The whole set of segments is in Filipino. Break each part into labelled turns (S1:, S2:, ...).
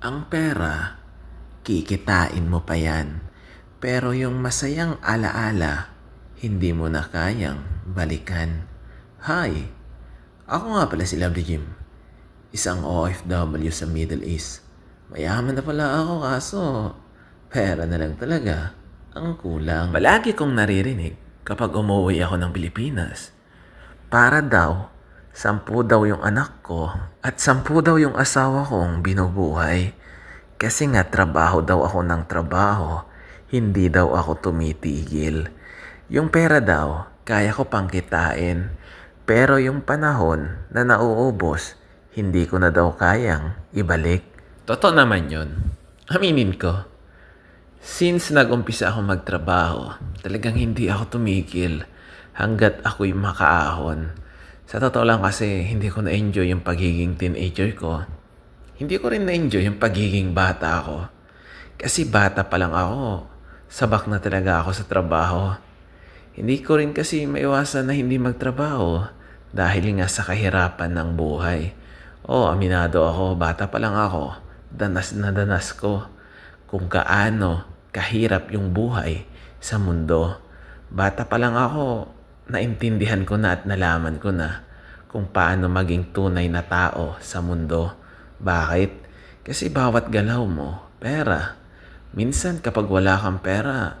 S1: Ang pera, kikitain mo pa yan. Pero yung masayang alaala, hindi mo na kayang balikan. Hi! Ako nga pala si Lovely Jim. Isang OFW sa Middle East. Mayaman na pala ako kaso pera na lang talaga ang kulang. Palagi kong naririnig kapag umuwi ako ng Pilipinas. Para daw, sampu daw yung anak ko at sampu daw yung asawa kong binubuhay. Kasi nga trabaho daw ako ng trabaho, hindi daw ako tumitigil. Yung pera daw, kaya ko pang kitain. Pero yung panahon na nauubos, hindi ko na daw kayang ibalik. Totoo naman yun. Aminin ko. Since nag-umpisa ako magtrabaho, talagang hindi ako tumigil hanggat ako'y makaahon. Sa totoo lang kasi, hindi ko na-enjoy yung pagiging teenager ko. Hindi ko rin na-enjoy yung pagiging bata ako. Kasi bata pa lang ako, sabak na talaga ako sa trabaho. Hindi ko rin kasi maiwasan na hindi magtrabaho dahil nga sa kahirapan ng buhay. Oo, aminado ako, bata pa lang ako, danas na danas ko kung gaano kahirap yung buhay sa mundo. Bata pa lang ako, naintindihan ko na at nalaman ko na kung paano maging tunay na tao sa mundo. Bakit? Kasi bawat galaw mo, pera. Minsan kapag wala kang pera,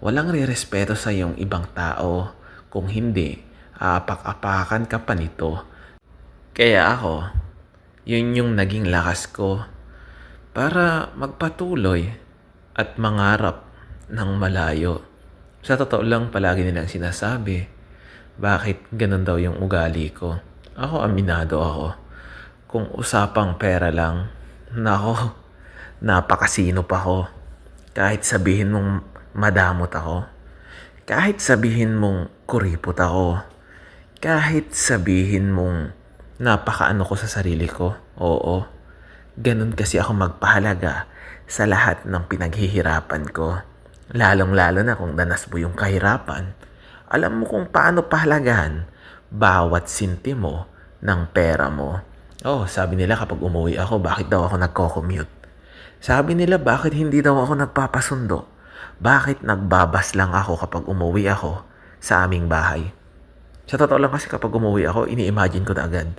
S1: walang rirespeto sa iyong ibang tao. Kung hindi, aapak-apakan ka pa nito. Kaya ako, yun yung naging lakas ko para magpatuloy at mangarap ng malayo. Sa totoo lang palagi nilang sinasabi, bakit ganun daw yung ugali ko. Ako aminado ako. Kung usapang pera lang, nako, napakasino pa ako. Kahit sabihin mong madamot ako. Kahit sabihin mong kuripot ako. Kahit sabihin mong napakaano ko sa sarili ko. Oo. Ganun kasi ako magpahalaga sa lahat ng pinaghihirapan ko. Lalong-lalo na kung danas mo yung kahirapan. Alam mo kung paano pahalagahan bawat sintimo ng pera mo. Oh, sabi nila kapag umuwi ako, bakit daw ako nagko-commute? Sabi nila bakit hindi daw ako nagpapasundo? Bakit nagbabas lang ako kapag umuwi ako sa aming bahay? Sa totoo lang kasi kapag umuwi ako, ini-imagine ko na agad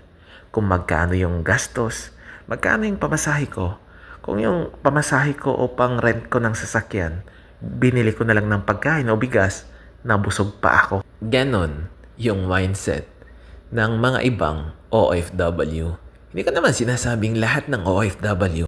S1: kung magkano yung gastos, magkano yung pamasahe ko. Kung yung pamasahe ko o pang rent ko ng sasakyan, binili ko na lang ng pagkain o bigas, nabusog pa ako. Ganon yung mindset ng mga ibang OFW. Hindi ko naman sinasabing lahat ng OFW